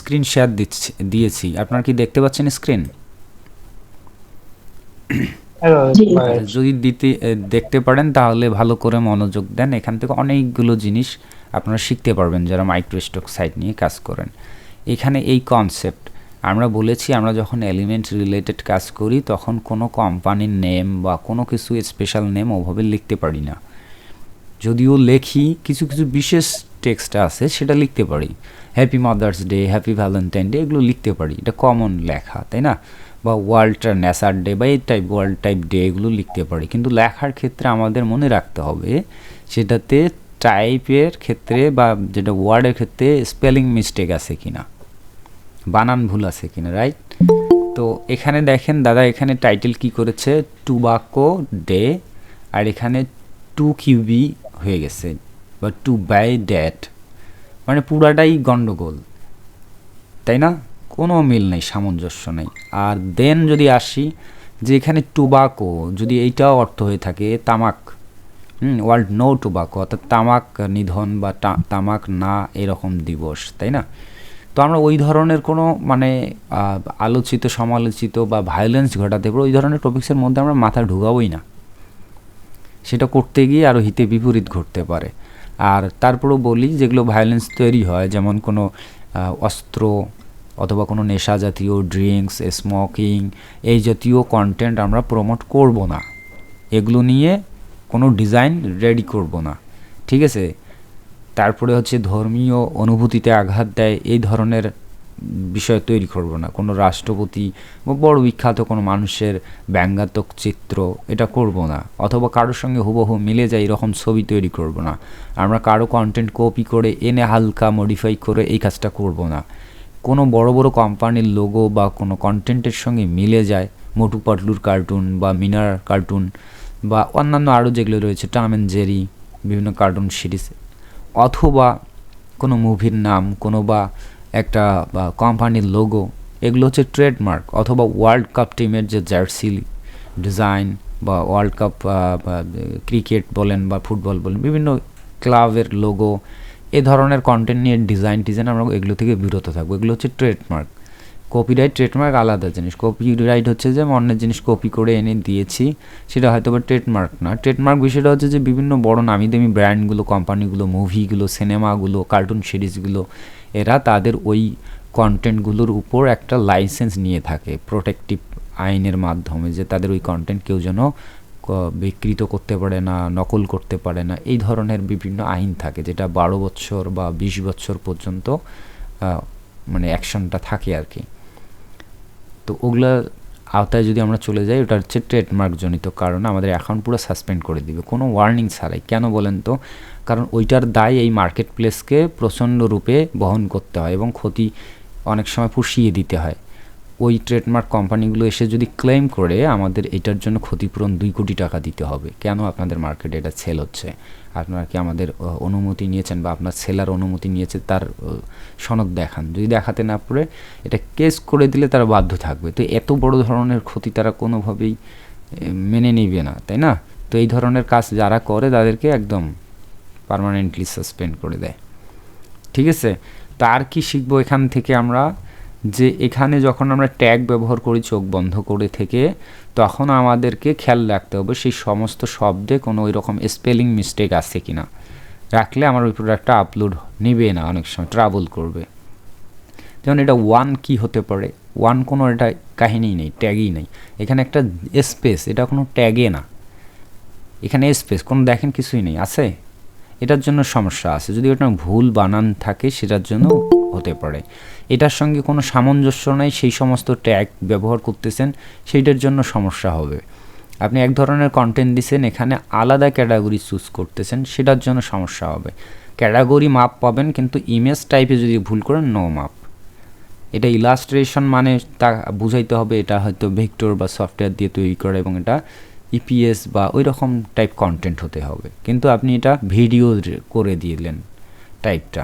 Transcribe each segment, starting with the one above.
Screen share দিচ্ছি দিয়েছি। আপনারা কি দেখতে পাচ্ছেন স্ক্রিন যদি দিতে দেখতে পারেন তাহলে ভালো করে মনোযোগ দেন। এখান থেকে অনেকগুলো জিনিস আপনারা শিখতে পারবেন যারা মাইক্রোস্টক সাইট নিয়ে কাজ করেন। এখানে এই কনসেপ্ট আমরা বলেছি আমরা যখন এলিমেন্ট রিলেটেড কাজ করি তখন কোনো কোম্পানির নেম বা কোনো কিছু স্পেশাল নেম ওভাবে লিখতে পারি না। যদিও লেখি কিছু কিছু বিশেষ টেক্সট আছে সেটা লিখতে পারি। Happy mother's day happy valentine day এগুলো লিখতে পারি। এটা কমন লেখা, তাই না? বা ওয়ার্ল্ড নেসার ডে বা এই টাইপ ওয়ার্ল্ড টাইপ ডে এগুলো লিখতে পারি। কিন্তু লেখার ক্ষেত্রে আমাদের মনে রাখতে হবে সেটাতে টাইপের ক্ষেত্রে বা যেটা ওয়ার্ডের ক্ষেত্রে স্পেলিং মিস্টেক আছে কি না বানান ভুল আছে কি না রাইট তো এখানে দেখেন, দাদা এখানে টাইটেল কি করেছে? টুবাকো ডে আর এখানে টু কিউবি হয়ে গেছে, বা টু বাই ড্যাট মানে পুরাটাই গন্ডগোল। তাই না? কোনো মিল নেই, সামঞ্জস্য নেই। আর দেন যদি আসি, যে এখানে টোবাকো, যদি এইটাও অর্থ হয়ে থাকে, তামাক। হুম, ওয়ার্ল্ড নো টোবাকো, অর্থাৎ তামাক নিধন বা তামাক না এরকম দিবস, তাই না? তো আমরা ওই ধরনের কোনো মানে আলোচিত, সমালোচিত বা ভায়োলেন্স ঘটাতে পারে ওই ধরনের টপিক্সের মধ্যে আমরা মাথা ঢুকাবোই না। সেটা করতে গিয়ে আরও হিতে বিপরীত ঘটতে পারে। আর তারপরেও বলি যেগুলো ভায়োলেন্স তৈরি হয়, যেমন কোনো অস্ত্র অথবা কোনো নেশা জাতীয় ড্রিঙ্কস স্মোকিং এই জাতীয় কন্টেন্ট আমরা প্রমোট করব না। এগুলো নিয়ে কোনো ডিজাইন রেডি করব না। ঠিক আছে? তারপরে হচ্ছে ধর্মীয় অনুভূতিতে আঘাত দেয়, এই ধরনের বিষয় তৈরি করব না। কোনো রাষ্ট্রপতি বা বড় বিখ্যাত কোনো মানুষের ব্যঙ্গাত্মক চিত্র এটা করব না। অথবা কারোর সঙ্গে হুবহু মিলে যায় এরকম ছবি তৈরি করব না। আমরা কারও কন্টেন্ট কপি করে এনে হালকা মডিফাই করে এই কাজটা করব না। কোনো বড় বড় কোম্পানির লোগো বা কোনো কন্টেন্টের সঙ্গে মিলে যায়। মোটু পাটলুর কার্টুন বা মিনার কার্টুন বা অন্যান্য আরও যেগুলো রয়েছে টাম অ্যান্ড জেরি বিভিন্ন কার্টুন সিরিজ অথবা কোনো মুভির নাম, কোনো বা একটা কোম্পানির লোগো এগুলো হচ্ছে ট্রেডমার্ক অথবা ওয়ার্ল্ড কাপ টিমের যে জার্সি ডিজাইন বা ওয়ার্ল্ড কাপ ক্রিকেট বলেন বা ফুটবল বলেন, বিভিন্ন ক্লাবের লোগো এ ধরনের কন্টেন্ট নিয়ে ডিজাইন টিজাইন আমরা এগুলো থেকে বিরত থাকব। এগুলো হচ্ছে ট্রেডমার্ক কপিরাইট ট্রেডমার্ক আলাদা জিনিস। কপিরাইট হচ্ছে যে আমি অন্যের জিনিস কপি করে এনে দিয়েছি, সেটা হয়তো বা ট্রেডমার্ক না। ট্রেডমার্ক বিষয়টা হচ্ছে যে বিভিন্ন বড় নামি দামি ব্র্যান্ডগুলো কোম্পানিগুলো মুভিগুলো সিনেমাগুলো কার্টুন সিরিজগুলো এরা তাদের ওই কন্টেন্টগুলোর উপর একটা লাইসেন্স নিয়ে থাকে প্রোটেক্টিভ আইনের মাধ্যমে যে তাদের ওই কন্টেন্ট কেউ যেন বিকৃত করতে পারে না, নকল করতে পারে না, এই ধরনের বিভিন্ন আইন থাকে যেটা বারো বছর বা বিশ বছর পর্যন্ত মানে অ্যাকশনটা থাকে আর কি। তো ওগুলা আওতায় যদি আমরা চলে যাই, ওটা হচ্ছে ট্রেডমার্কজনিত কারণে আমাদের অ্যাকাউন্ট পুরো সাসপেন্ড করে দিবে। কোনো ওয়ার্নিং ছাড়াই। কেন বলেন তো? কারণ ওইটার দায় এই মার্কেট প্লেসকে প্রচণ্ড রূপে বহন করতে হয় এবং ক্ষতি অনেক সময় পুষিয়ে দিতে হয়। ওই ট্রেডমার্ক কোম্পানিগুলো এসে যদি ক্লেম করে, আমাদের এটার জন্য ক্ষতিপূরণ দুই কোটি টাকা দিতে হবে। কেন আপনাদের মার্কেটে এটা সেল হচ্ছে? আপনারা কি আমাদের অনুমতি নিয়েছেন বা আপনার সেলার অনুমতি নিয়েছে তার সনদ দেখান। যদি দেখাতে না পারে, এটা কেস করে দিলে তারা বাধ্য থাকবে। তো এত বড় ধরনের ক্ষতি তারা কোনোভাবেই মেনে নেবে না, তাই না? তো এই ধরনের কাজ যারা করে, তাদেরকে একদম পার্মানেন্টলি সাসপেন্ড করে দেয়। ঠিক আছে? তো আর কি শিখব এখান থেকে আমরা? যে এখানে যখন আমরা ট্যাগ ব্যবহার করি চোখ বন্ধ করে থেকে, তখন আমাদেরকে খেয়াল রাখতে হবে সেই সমস্ত শব্দে কোনো ওই রকম স্পেলিং মিস্টেক আছে কি না রাখলে আমার ওই প্রোডাক্টটা আপলোড নেবে না, অনেক সময় ট্রাভেল করবে। যেমন এটা ওয়ান কি হতে পারে? ওয়ান কোনো এটা কাহিনী নেই ট্যাগই নেই। এখানে একটা স্পেস এটা কোনো ট্যাগে না। এখানে স্পেস কোনো দেখেন কিছুই নেই, আছে? এটার জন্য সমস্যা আছে। যদি ওটা ভুল বানান থাকে, সেটার জন্য হতে পারে। এটার সঙ্গে কোনো সামঞ্জস্য নেই, সেই সমস্ত ট্যাগ ব্যবহার করতেছেন, সেইটার জন্য সমস্যা হবে। আপনি এক ধরনের কন্টেন্ট দিছেন, এখানে আলাদা ক্যাটাগরি চুজ করতেছেন, সেটার জন্য সমস্যা হবে। ক্যাটাগরি মাপ পাবেন, কিন্তু ইমেজ টাইপে যদি ভুল করেন নো মাপ এটা ইলাস্ট্রেশন মানে তা বুঝাইতে হবে, এটা হয়তো ভেক্টর বা সফটওয়্যার দিয়ে তৈরি করা এবং এটা ইপিএস বা ওই রকম টাইপ কন্টেন্ট হতে হবে। কিন্তু আপনি এটা ভিডিও করে দিলেন টাইপটা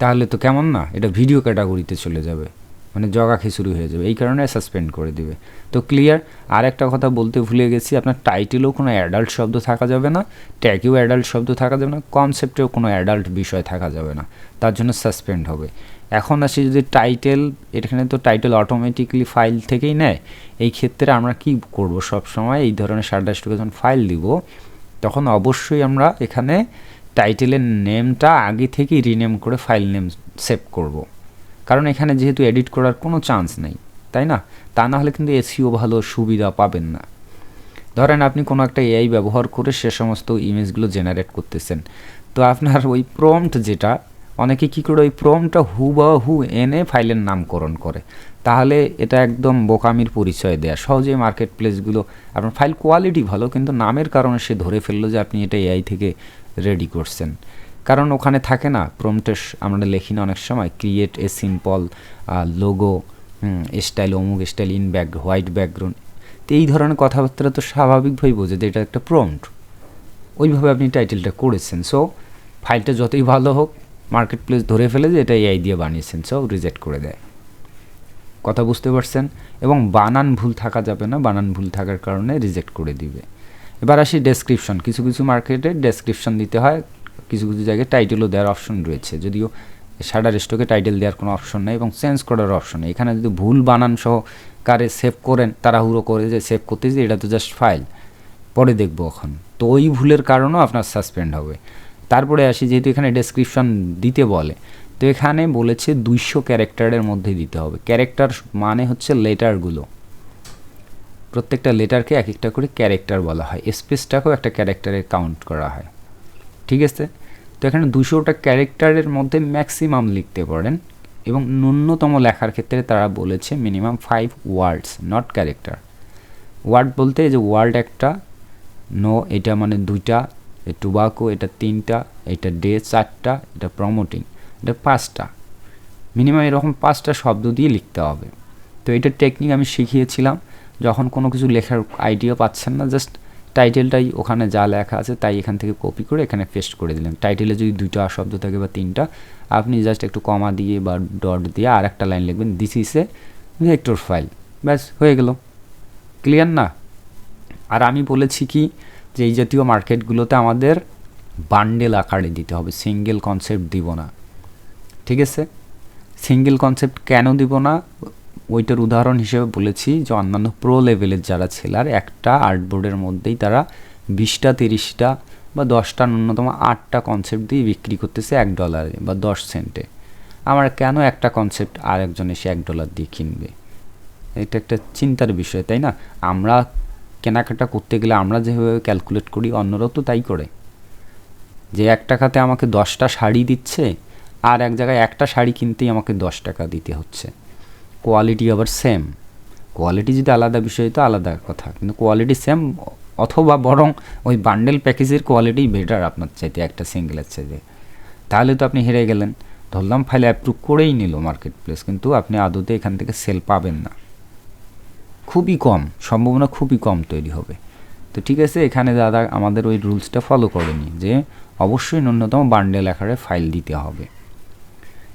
তাহলে তো কেমন না? এটা ভিডিও ক্যাটাগরিতে চলে যাবে। মানে জগা খিচুড়ি হয়ে যাবে। এই কারণে সাসপেন্ড করে দিবে। তো ক্লিয়ার আর একটা কথা বলতে ভুলে গেছি, আপনার টাইটেলেও কোনো অ্যাডাল্ট শব্দ থাকা যাবে না ট্যাগেও অ্যাডাল্ট শব্দ থাকা যাবে না কনসেপ্টেও কোনো অ্যাডাল্ট বিষয় থাকা যাবে না। তার জন্য সাসপেন্ড হবে। এখন আসি যদি টাইটেল এখানে তো টাইটেল অটোমেটিকলি ফাইল থেকেই নেয়। এই ক্ষেত্রে আমরা কি করব? সব সময় এই ধরনের সারডাস্টকে যখন ফাইল দিব, তখন অবশ্যই আমরা এখানে টাইটেলের নেমটা আগে থেকেই রিনেম করে ফাইল নেম সেভ করব। কারণ এখানে যেহেতু এডিট করার কোনো চান্স নেই, তাই না? তা না হলে কিন্তু এসিও ভালো সুবিধা পাবেন না। ধরেন আপনি কোনো একটা এআই ব্যবহার করে সে সমস্ত ইমেজগুলো জেনারেট করতেছেন। তো আপনার ওই প্রম্পট যেটা, অনেকে কী করে ওই প্রমটা হু বা হু এনে ফাইলের নামকরণ করে। তাহলে এটা একদম বোকামির পরিচয় দেয়া। সহজেই মার্কেট প্লেসগুলো আপনার ফাইল কোয়ালিটি ভালো, কিন্তু নামের কারণে সে ধরে ফেলল যে আপনি এটা এআই থেকে রেডি করছেন। কারণ ওখানে থাকে না প্রমটেস আমরা লিখি না অনেক সময় create a simple logo style অমুক style in back white background তো এই ধরনের কথাবার্তা তো স্বাভাবিকভাবেই বোঝে যে এটা একটা প্রম্পট ওইভাবে আপনি টাইটেলটা করেছেন। সো ফাইলটা যতই ভালো হোক মার্কেট প্লেস ধরে ফেলে যে এটা এআই দিয়ে বানিয়েছেন। সো রিজেক্ট করে দেয়। কথা বুঝতে পারছেন? এবং বানান ভুল থাকা যাবে না, বানান ভুল থাকার কারণে রিজেক্ট করে দিবে। এবার আসি ডেসক্রিপশন কিছু কিছু মার্কেটে ডেসক্রিপশন দিতে হয়, কিছু কিছু জায়গায় টাইটেলও দেওয়ার অপশন রয়েছে। যদিও সাডার স্টকে টাইটেল দেওয়ার কোনো অপশন নেই এবং চেঞ্জ করার অপশন নেই। এখানে যদি ভুল বানান সহ কারে সেভ করেন, তাড়াহুড়ো করে যে সেভ করতেছি এটা তো জাস্ট ফাইল পরে দেখব এখন। তো ওই ভুলের কারণেও আপনার সাসপেন্ড হবে। তারপরে আসি, যেহেতু এখানে ডেসক্রিপশন দিতে বলে, তো এখানে বলেছে দুইশো ক্যারেক্টারের মধ্যে দিতে হবে। ক্যারেক্টার মানে হচ্ছে লেটারগুলো প্রত্যেকটা লেটারকে এক একটা করে ক্যারেক্টার বলা হয়। স্পেসটাকেও একটা ক্যারেক্টারে কাউন্ট করা হয়। ঠিক আছে? তো এখানে দুশোটা ক্যারেক্টারের মধ্যে ম্যাক্সিমাম লিখতে পারেন এবং ন্যূনতম লেখার ক্ষেত্রে তারা বলেছে minimum five words, not character. Word বলতে যে ওয়ার্ড একটা, নো এটা মানে দুইটা টুবাকো এটা তিনটা, এটা ডে চারটা, এটা প্রমোটিং, এটা পাঁচটা। মিনিমাম এরকম পাঁচটা শব্দ দিয়ে লিখতে হবে। তো এটা টেকনিক আমি শিখিয়েছিলাম। যখন কোনো কিছু লেখার আইডিয়া পাচ্ছেন না জাস্ট টাইটেলটাই ওখানে যা লেখা আছে তাই এখান থেকে কপি করে এখানে পেস্ট করে দিলেন। টাইটেলে যদি দুইটা শব্দ থাকে বা তিনটা, আপনি জাস্ট একটু কমা দিয়ে বা ডট দিয়ে আর একটা লাইন লিখবেন this is a vector file ব্যাস, হয়ে গেল। ক্লিয়ার না? আর আমি বলেছি কি, যে এই জাতীয় মার্কেটগুলোতে আমাদের বান্ডেল আকারে দিতে হবে। সিঙ্গেল কনসেপ্ট দিব না। ঠিক আছে? সিঙ্গেল কনসেপ্ট কেন দিব না? ওইটার উদাহরণ হিসেবে বলেছি যে অন্যান্য প্রো লেভেলের যারা ছেলার একটা আর্টবোর্ডের মধ্যেই তারা বিশটা, তিরিশটা বা দশটা, ন্যূনতম আটটা কনসেপ্ট দিয়ে বিক্রি করতেছে এক ডলারে বা দশ সেন্টে আমার কেন একটা কনসেপ্ট আর একজন এসে এক ডলার দিয়ে কিনবে? এটা একটা চিন্তার বিষয়, তাই না? আমরা কেনাকাটা করতে গেলে আমরা যেভাবে ক্যালকুলেট করি, অন্যরাও তো তাই করে। যে এক টাকাতে আমাকে দশটা শাড়ি দিচ্ছে, আর এক জায়গায় একটা শাড়ি কিনতেই আমাকে দশ টাকা দিতে হচ্ছে। কোয়ালিটি আবার সেম কোয়ালিটি যদি আলাদা বিষয়, তো আলাদা কথা। কিন্তু কোয়ালিটি সেম অথবা বরং ওই বান্ডেল প্যাকেজের কোয়ালিটি বেটার আপনার চাইতে একটা সিঙ্গেলের চাইতে। তাহলে তো আপনি হেরে গেলেন। ধরলাম ফাইল অ্যাপ্রুভ করেই নিল মার্কেট প্লেস কিন্তু আপনি আদতে এখান থেকে সেল পাবেন না। খুবই কম, সম্ভাবনা খুবই কম তৈরি হবে। তো ঠিক আছে, এখানে দাদা আমাদের ওই রুলসটা ফলো করেনি যে অবশ্যই ন্যূনতম বান্ডেল আকারে ফাইল দিতে হবে।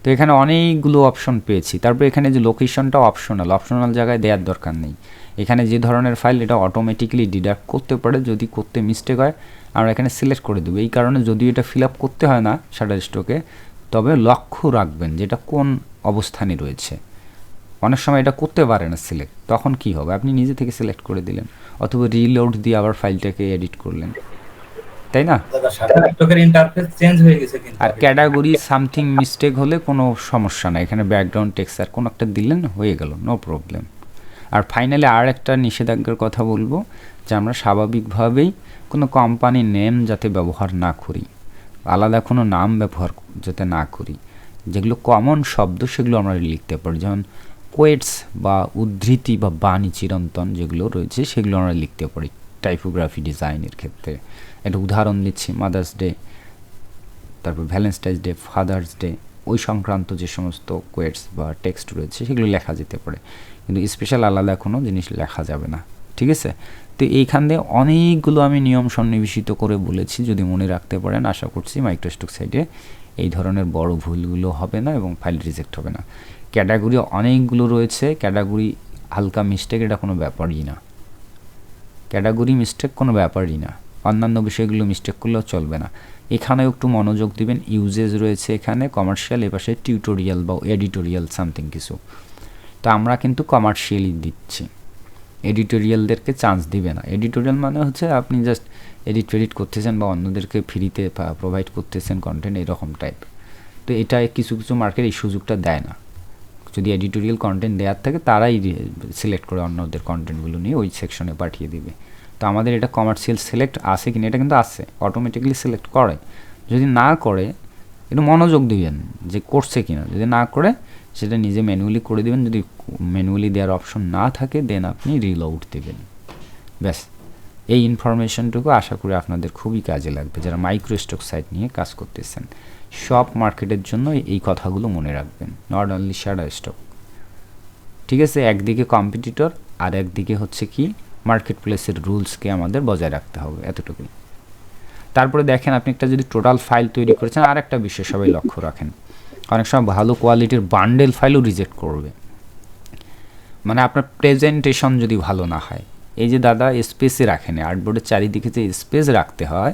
তো এখানে অনেকগুলো অপশন পেয়েছি। তারপর এখানে যে লোকেশনটা অপশনাল অপশনাল জায়গায় দেওয়ার দরকার নেই। এখানে যে ধরনের ফাইল এটা অটোমেটিকলি ডিডাক্ট করতে পারে যদি করতে মিস্টেক হয়। আমরা এখানে সিলেক্ট করে দেবো। এই কারণে যদি এটা ফিল আপ করতে হয় না শাটার স্টকে তবে লক্ষ্য রাখবেন যেটা কোন অবস্থানে রয়েছে। অনেক সময় এটা করতে পারে না সিলেক্ট তখন কি হবে? আপনি নিজে থেকে সিলেক্ট করে দিলেন, অথবা রিলোড দিয়ে আবার ফাইলটাকে এডিট করলেন। তাই না? আর ক্যাটাগরি সামথিং মিস্টেক হলে কোনো সমস্যা না এখানে ব্যাকগ্রাউন্ড টেক্সচার কোনো একটা দিলেন হয়ে গেল নো প্রবলেম আর ফাইনালি আর একটা নিষেধাজ্ঞার কথা বলব যে আমরা স্বাভাবিকভাবেই কোনো কোম্পানির নেম যাতে ব্যবহার না করি আলাদা কোনো নাম ব্যবহার যাতে না করি যেগুলো কমন শব্দ সেগুলো আমরা লিখতে পারি যেমন কোয়েটস বা উদ্ধৃতি বা বাণী চিরন্তন যেগুলো রয়েছে সেগুলো আমরা লিখতে পারি। টাইপোগ্রাফি ডিজাইনের ক্ষেত্রে। একটা উদাহরণ দিচ্ছি মাদার্স ডে তারপর ভ্যালেন্টাইন্স ডে ফাদার্স ডে ওই সংক্রান্ত যে সমস্ত কোয়েটস বা টেক্সট রয়েছে, সেগুলো লেখা যেতে পারে। কিন্তু স্পেশাল আলাদা কোনো জিনিস লেখা যাবে না। ঠিক আছে? তো এইখান দিয়ে অনেকগুলো আমি নিয়ম সন্নিবেশিত করে বলেছি, যদি মনে রাখতে পারেন, আশা করছি মাইক্রোস্টক সাইডে এই ধরনের বড় ভুলগুলো হবে না এবং ফাইল রিজেক্ট হবে না। ক্যাটাগরি অনেকগুলো রয়েছে ক্যাটাগরি হালকা মিস্টেক এটা কোনো ব্যাপারই না। ক্যাটাগরি মিস্টেক কোনো ব্যাপারই না। অন্যান্য বিষয়গুলো মিস্টেক করলেও চলবে না। এখানেও একটু মনোযোগ দিবেন। ইউজেস রয়েছে এখানে কমার্শিয়াল এপাশে টিউটোরিয়াল বা এডিটোরিয়াল সামথিং কিছু। তো আমরা কিন্তু কমার্শিয়ালি দিচ্ছি। এডিটোরিয়ালদেরকে চান্স দিবে না। এডিটোরিয়াল মানে হচ্ছে আপনি জাস্ট এডিট ফেডিট করতেছেন বা অন্যদেরকে ফ্রিতে প্রোভাইড করতেছেন কন্টেন্ট এরকম টাইপ তো এটা কিছু কিছু মার্কেট এই সুযোগটা দেয় না। যদি এডিটোরিয়াল কন্টেন্ট দেওয়ার থাকে, তারাই সিলেক্ট করে অন্যদের কন্টেন্টগুলো নিয়ে ওই সেকশনে পাঠিয়ে দিবে। তো আমাদের এটা কমার্শিয়াল সিলেক্ট আছে কিনা, এটা কিন্তু আছে অটোমেটিকলি সিলেক্ট করে। যদি না করে, একটু মনোযোগ দিবেন যে করছে কিনা। যদি না করে, সেটা নিজে ম্যানুয়ালি করে দিবেন। যদি ম্যানুয়ালি দেওয়ার অপশন না থাকে দেন আপনি রিলোড দেবেন। ব্যাস। এই ইনফরমেশনটুকু আশা করি আপনাদের খুবই কাজে লাগবে যারা মাইক্রো স্টক সাইট নিয়ে কাজ করতেছেন। সব মার্কেটের জন্য এই কথাগুলো মনে রাখবেন নট অনলি শ্যাডো স্টক ঠিক আছে, একদিকে কম্পিটিটর আর একদিকে হচ্ছে কি মার্কেট প্লেসের রুলসকে আমাদের বজায় রাখতে হবে এতটুকুই। তারপরে দেখেন আপনি একটা যদি টোটাল ফাইল তৈরি করেছেন আর একটা বিষয় সবাই লক্ষ্য রাখেন। অনেক সময় ভালো কোয়ালিটির বান্ডেল ফাইলও রিজেক্ট করবে। মানে আপনার প্রেজেন্টেশন যদি ভালো না হয় এই যে দাদা স্পেসে রাখেনি আর্টবোর্ডের চারিদিকে যে স্পেস রাখতে হয়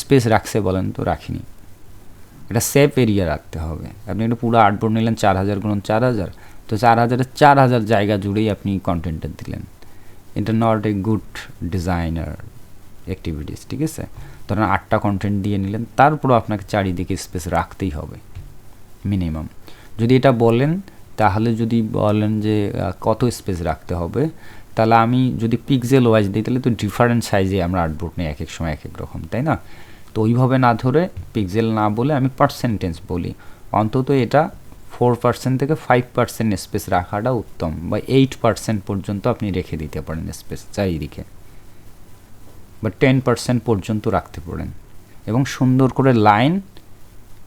স্পেস রাখছে বলেন তো রাখিনি। এটা সেফ এরিয়া রাখতে হবে। আপনি একটা পুরো আর্টবোর্ড নিলেন চার হাজার গুণ চার হাজার, তো চার হাজারের চার হাজার জায়গা জুড়েই আপনি কন্টেন্টটা দিলেন। এটা not a good designer activities ঠিক আছে? ধরেন আটটা কন্টেন্ট দিয়ে নিলেন, তারপরও আপনাকে চারিদিকে স্পেস রাখতেই হবে মিনিমাম যদি এটা বলেন, তাহলে যদি বলেন যে কত স্পেস রাখতে হবে তাহলে আমি যদি পিক্সেল ওয়াইজ দিই, তাহলে তো ডিফারেন্ট সাইজে আমরা আর্টবোর্ড নিই এক এক সময় এক এক রকম, তাই না? তো ওইভাবে না ধরে পিক্সেল না বলে আমি পার্সেন্টেজ বলি। অন্তত এটা ফোর পার্সেন্ট থেকে ফাইভ পার্সেন্ট স্পেস রাখাটা উত্তম, বা এইট পার্সেন্ট পর্যন্ত আপনি রেখে দিতে পারেন স্পেস চারিদিকে। বা টেন পার্সেন্ট পর্যন্ত রাখতে পারেন। এবং সুন্দর করে লাইন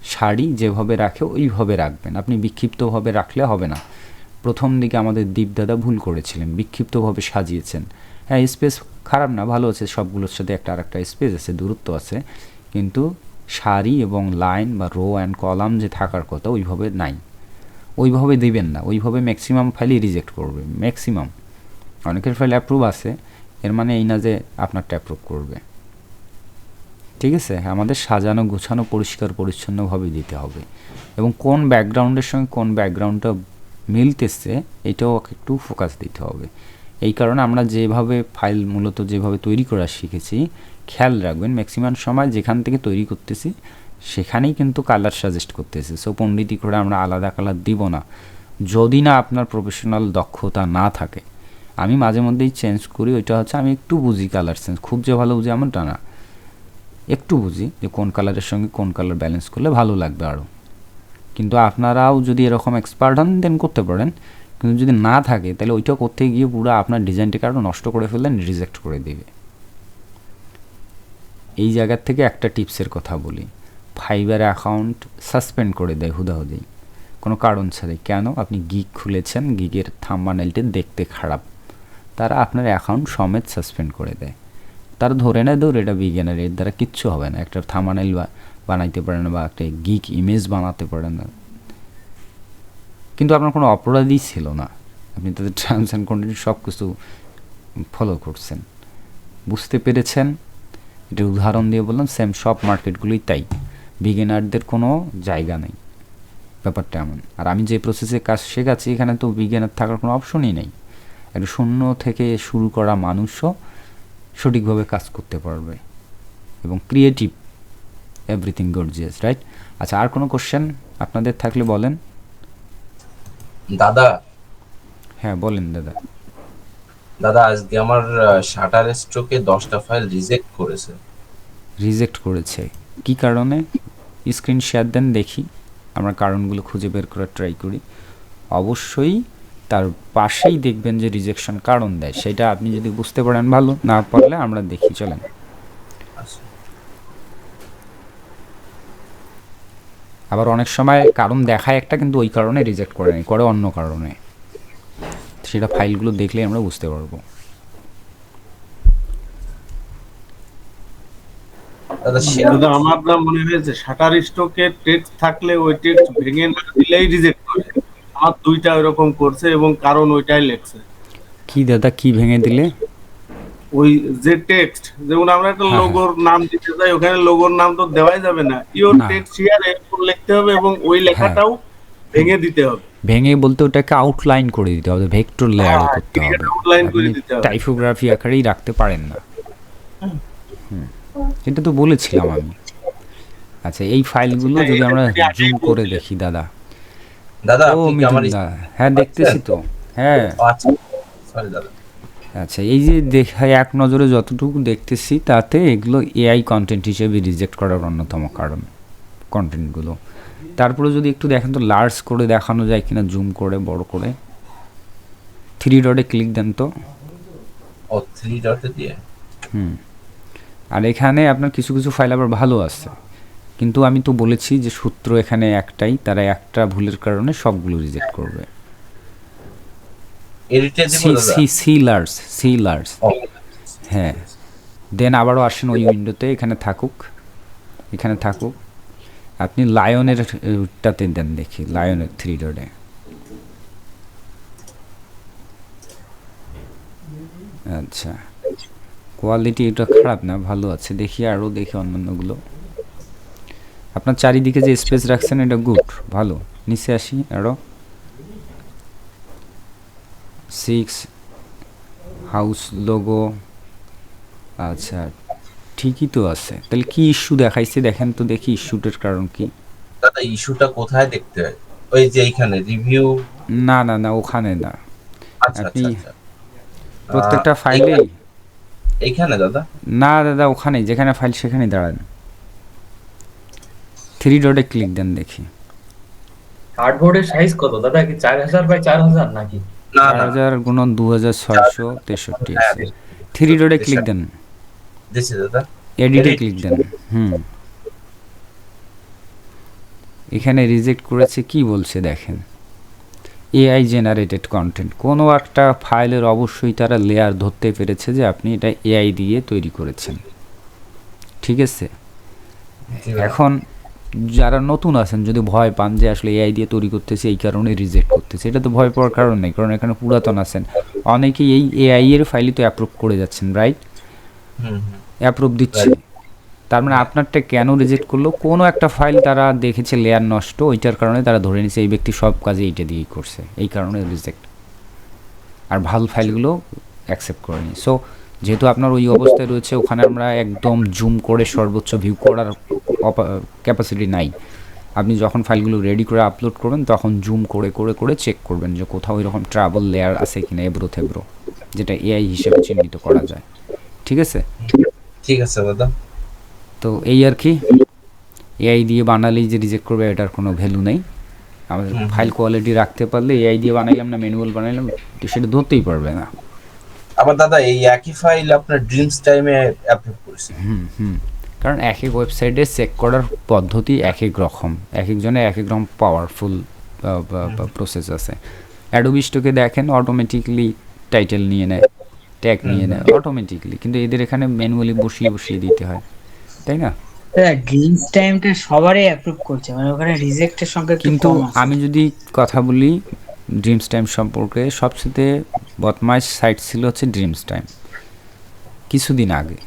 শাড়ি যেভাবে রাখে ওইভাবে রাখবেন। আপনি বিক্ষিপ্তভাবে রাখলে হবে না। প্রথম দিকে আমাদের দীপদাদা ভুল করেছিলেন, বিক্ষিপ্তভাবে সাজিয়েছেন। হ্যাঁ স্পেস খারাপ না, ভালো আছে, সবগুলোর সাথে একটা আর একটা স্পেস আছে, দূরত্ব আছে, কিন্তু সারি এবং লাইন বা রো অ্যান্ড কলাম যে থাকার কথা ওইভাবে নাই। ওইভাবে দিবেন না, ওইভাবে ম্যাক্সিমাম ফাইলই রিজেক্ট করবে, ম্যাক্সিমাম। অনেকের ফাইল অ্যাপ্রুভ আছে, এর মানে এই না যে আপনারটা অ্যাপ্রুভ করবে। ঠিক আছে? আমাদের সাজানো, গোছানো, পরিষ্কার পরিচ্ছন্নভাবে দিতে হবে। এবং কোন ব্যাকগ্রাউন্ডের সঙ্গে কোন ব্যাকগ্রাউন্ডটা মিলতেছে, এটাও একটু ফোকাস দিতে হবে। এই কারণে আমরা যেভাবে ফাইল মূলত যেভাবে তৈরি করা শিখেছি, খেয়াল রাখবেন ম্যাক্সিমাম সময় যেখান থেকে তৈরি করতেছি, সেখানেই কিন্তু কালার সাজেস্ট করতেছি। সো পণ্ডিতি করে আমরা আলাদা কালার দিব না। যদি না আপনার প্রফেশনাল দক্ষতা না থাকে, আমি মাঝে মধ্যেই চেঞ্জ করি, ওইটা হচ্ছে আমি একটু বুঝি কালার চেঞ্জ খুব যে ভালো বুঝি এমনটা না। একটু বুঝি যে কোন কালারের সঙ্গে কোন কালার ব্যালেন্স করলে ভালো লাগবে আরও কিন্তু আপনারাও যদি এরকম এক্সপার্ট হন দেন করতে পারেন। কিন্তু যদি না থাকে, তাহলে ওইটা করতে গিয়ে পুরো আপনার ডিজাইনটাকে আরও নষ্ট করে ফেললেন রিজেক্ট করে দিবে। এই জায়গার থেকে একটা টিপসের কথা বলি। ফাইবার অ্যাকাউন্ট সাসপেন্ড করে দেয় হুদাহুদি। কোনো কারণ ছাড়াই। কেন? আপনি গিগ খুলেছেন গিগের থাম্বানেলটি দেখতে খারাপ। তারা আপনার অ্যাকাউন্ট সমেত সাসপেন্ড করে দেয়। তারা ধরে নেয় দৌড় এটা বিজ্ঞানের এর দ্বারা কিচ্ছু হবে না। একটা থামানাইল বানাইতে পারেন বা একটা গিক ইমেজ বানাতে পারেন। কিন্তু আপনার কোনো অপরাধই ছিল না। আপনি তাদের টার্মস অ্যান্ড কন্ডিশন সব কিছু ফলো করছেন। বুঝতে পেরেছেন? এটা উদাহরণ দিয়ে বললাম সেম সব মার্কেটগুলোই তাই। বিগিনারদের কোনো জায়গা নেই। ব্যাপারটা এমন। আর আমি যে প্রসেসে কাজ শেখাচ্ছি, এখানে তো বিজ্ঞানের থাকার কোনো অপশনই নেই। একটা শূন্য থেকে শুরু করা মানুষও সঠিকভাবে কাজ করতে পারবে। এবং ক্রিয়েটিভ এভরিথিং গর্জিয়াস রাইট আচ্ছা আর কোনো কোশ্চেন আপনাদের থাকলে বলেন? দাদা। হ্যাঁ বলেন দাদা। দাদা আজকে আমার শাটার স্ট্রোকে দশটা ফাইল রিজেক্ট করেছে। রিজেক্ট করেছে। কি কারণে? স্ক্রিন শেয়ার দেন দেখি। আমরা কারণগুলো খুঁজে বের করার ট্রাই করি। অবশ্যই তার পাশেই দেখবেন যে রিজেকশন কারণ দেয়। সেটা আপনি যদি বুঝতে পারেন ভালো না পারলে আমরা দেখি। চলেন আচ্ছা আবার অনেক সময় কারণ দেখায় একটা কিন্তু ওই কারণে রিজেক্ট করে নেই করে অন্য কারণে। সেটা ফাইলগুলো দেখলে আমরা বুঝতে পারব। দাদা আমার না মনে হয়েছে শাটার স্টকে টেক্সট থাকলে ওই টেক্সট ভেঙে না দিলেই রিজেক্ট করে। আমার দুইটা ওইরকম করছে এবং কারণ ওইটাই লেখছে। কি দাদা কি ভেঙে দিলে? ওই যে টেক্সট যেমন আমরা একটা হ্যাঁ, লোগোর নাম দিতে চাই ওখানে লোগোর নাম তো দেওয়াই যাবে না। ইওর। টেক্সট হিয়ার এরপর লিখতে হবে এবং ওই লেখাটাও ভেঙে দিতে হবে। ভেঙে বলতে ওটাকে আউটলাইন করে দিতে হবে ভেক্টর লেয়ারে হ্যাঁ, করতে হবে। আউটলাইন করে দিতে হবে। টাইপোগ্রাফি আকারেই রাখতে পারেন না। হুম। এটা তো বলেছিলাম আমি। আচ্ছা এই ফাইলগুলো হ্যাঁ, যদি আমরা জুম করে দেখি দাদা। দাদা ও আপনি আমার হ্যাঁ দেখতেছি তো। হ্যাঁ। আচ্ছা। সরি দাদা। আচ্ছা এই যে দেখা এক নজরে যতটুকু দেখতেছি তাতে এগুলো এআই কন্টেন্ট হিসেবে রিজেক্ট করার অন্যতম কারণ কন্টেন্টগুলো তারপরে যদি একটু দেখেন তো লার্জ করে দেখানো যায় কিনা জুম করে বড় করে। থ্রি ডটে ক্লিক দেন তো। ও থ্রি ডটে দিয়ে? হুম। আর এখানে আপনার কিছু কিছু ফাইল আবার ভালো আছে। কিন্তু আমি তো বলেছি যে সূত্র এখানে একটাই তারা একটা ভুলের কারণে সবগুলো রিজেক্ট করবে। এডিটে দিব সি হ্যাঁ। দেন আবারও আসেন ওই উইন্ডোতে এখানে থাকুক। এখানে থাকুক। আপনি লায়নের টাতে দেন দেখি লায়নের থ্রি ডটে আচ্ছা। কোয়ালিটি এটা খারাপ না ভালো আছে। দেখি আরও দেখি অন্যান্যগুলো। আপনার চারিদিকে যে স্পেস রাখছেন এটা গুড ভালো। নিচে আসি আরও। Six house logo. আচ্ছা ঠিকই তো আছে। তাহলে কি ইস্যু দেখাইছে? দেখেন তো দেখি ইস্যুটার কারণ কি। দাদা ইস্যুটা কোথায় দেখতে হয়? ওই যে এইখানে রিভিউ না না না ওখানে না। আচ্ছা আচ্ছা আপনি- আচ্ছা প্রত্যেকটা আহ, ফাইলে এইখানে- দাদা? না দাদা ওখানে যেখানে ফাইল সেখানে দাঁড়ান। থ্রি ডটে ক্লিক দেন দেখি। কার্ডবোর্ডের সাইজ কত? দাদা কি চার হাজার বাই চার হাজার নাকি? হাজার গুণন দু হাজার ছয়শো তেষট্টি আছে। থ্রি ডটে ক্লিক দেন। এডিটে ক্লিক দেন। হুম। এখানে রিজেক্ট করেছে কি বলছে দেখেন। এআই জেনারেটেড কন্টেন্ট কোনো একটা ফাইলের অবশ্যই তারা লেয়ার ধরতে পেরেছে যে আপনি এটা এআই দিয়ে তৈরি করেছেন। ঠিক আছে? এখন যারা নতুন আছেন যদি ভয় পান যে আসলে এআই দিয়ে তৈরি করতেছে এই কারণে রিজেক্ট করতেছে। এটা তো ভয় পাওয়ার কারণ নেই কারণ এখানে পুরাতন আছেন। অনেকে এই এআই এর ফাইলই তো অ্যাপ্রুভ করে যাচ্ছেন রাইট অ্যাপ্রুভ দিচ্ছে। তার মানে আপনারটা কেন রিজেক্ট করল? কোনো একটা ফাইল তারা দেখেছে লেয়ার নষ্ট ওইটার কারণে তারা ধরে নিছে এই ব্যক্তি সব কাজে এইটা দিয়েই করছে এই কারণে রিজেক্ট আর ভালো ফাইলগুলো অ্যাকসেপ্ট করেনি। সো যেহেতু আপনার ওই অবস্থায় রয়েছে ওখানে আমরা একদম জুম করে সর্বোচ্চ ভিউ করার ক্যাপাসিটি নাই। আপনি যখন ফাইলগুলো রেডি করে আপলোড করবেন তখন জুম করে করে করে চেক করবেন যে কোথাও এরকম ট্রাবল লেয়ার আছে কিনা এব্রো থেব্রো যেটা এআই হিসেবে চিহ্নিত করা যায়। ঠিক আছে? ঠিক আছে দাদা। তো এই আর কি। এআই দিয়ে বানালেই যে রিজেক্ট করবে এটার কোনো ভ্যালু নেই। আমাদের ফাইল কোয়ালিটি রাখতে পারলে এআই দিয়ে বানাইলাম না ম্যানুয়াল বানাইলাম সেটা ধরতেই পারবে না। আবার দাদা এই একই ফাইল আপনার ড্রিমস টাইমে অ্যাপ্রুভ করেছে। হুম হুম। কারণ এক এক ওয়েবসাইটে চেক করার পদ্ধতি এক এক রকম এক একজনের এক এক রকম পাওয়ারফুল প্রসেস আছে অ্যাডোবি স্টকে দেখেন অটোমেটিকলি টাইটেল নিয়ে নেয় ট্যাগ নিয়ে নেয় অটোমেটিকলি কিন্তু এদের এখানে ম্যানুয়ালি বসিয়ে বসিয়ে দিতে হয়। তাই না? ড্রিমস টাইমটা সবারই অ্যাপ্রুভ করছে। মানে ওখানে রিজেক্টের সংখ্যা কিন্তু আমি যদি কথা বলি ড্রিমস টাইম সম্পর্কে সবচেয়ে বদমাইশ সাইট ছিল হচ্ছে ড্রিমস টাইম কিছুদিন আগে।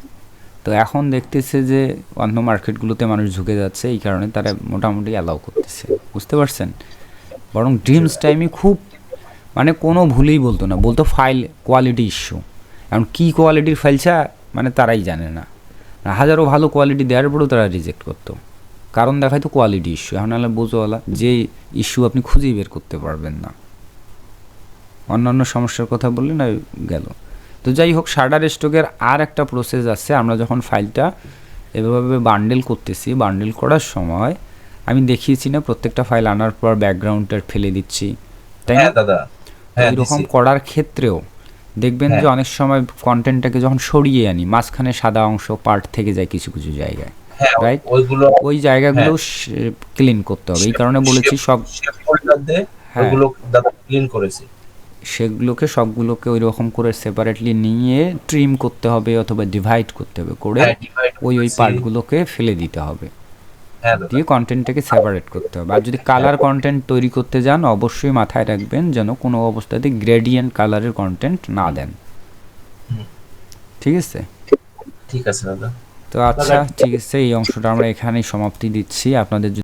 তো এখন দেখতেছে যে অন্য মার্কেটগুলোতে মানুষ ঝুঁকে যাচ্ছে, এই কারণে তারা মোটামুটি অ্যালাউ করতেছে। বুঝতে পারছেন? বরং ড্রিমস টাইমই খুব মানে কোনো ভুলেই বলতো না, বলতো ফাইল কোয়ালিটি ইস্যু এখন কী কোয়ালিটির ফাইলছা মানে তারাই জানে না। হাজারো ভালো কোয়ালিটি দেওয়ার পরেও তারা রিজেক্ট করতো। কারণ দেখায় তো কোয়ালিটি ইস্যু এখন নাহলে বোঝোওয়ালা যে ইস্যু আপনি খুঁজেই বের করতে পারবেন না। অন্যান্য সমস্যার কথা বললে না গেল। তো যাই হোক শার্ডার স্টকের আর একটা প্রসেস আছে। আমরা যখন ফাইলটা এভাবে বান্ডেল করতেছি বান্ডেল করার সময় আমি দেখিয়েছি না প্রত্যেকটা ফাইল আনার পর ব্যাকগ্রাউন্ডটা ফেলে দিচ্ছি। তাই না? হ্যাঁ দাদা। হ্যাঁ এরকম করার ক্ষেত্রেও দেখবেন যে হ্যাঁ। অনেক সময় কন্টেন্টটাকে যখন সরিয়ে আনি মাঝখানে সাদা অংশ পার্ট থেকে যায় কিছু কিছু জায়গায়? ওইগুলো ওই জায়গাগুলো ক্লিন করতে হবে। এই কারণে বলেছি সব। ওগুলো দাদা ক্লিন করেছি। সেগুলোকে সবগুলোকে ওই রকম করে সেপারেটলি নিয়ে ট্রিম করতে হবে অথবা ডিভাইড করতে হবে করে হ্যাঁ, ওই ওই পার্টগুলোকে ফেলে দিতে হবে। হ্যাঁ দিয়ে কন্টেন্টটাকে সেপারেট করতে হবে। আর যদি কালার কন্টেন্ট তৈরি করতে যান অবশ্যই মাথায় রাখবেন যেন কোনো অবস্থাতে গ্রেডিয়েন্ট কালারের কন্টেন্ট না দেন। ঠিক আছে? ঠিক আছে দাদা। তো আচ্ছা ঠিক আছে এই অংশটা আমরা এখানেই সমাপ্তি দিচ্ছি। আপনাদের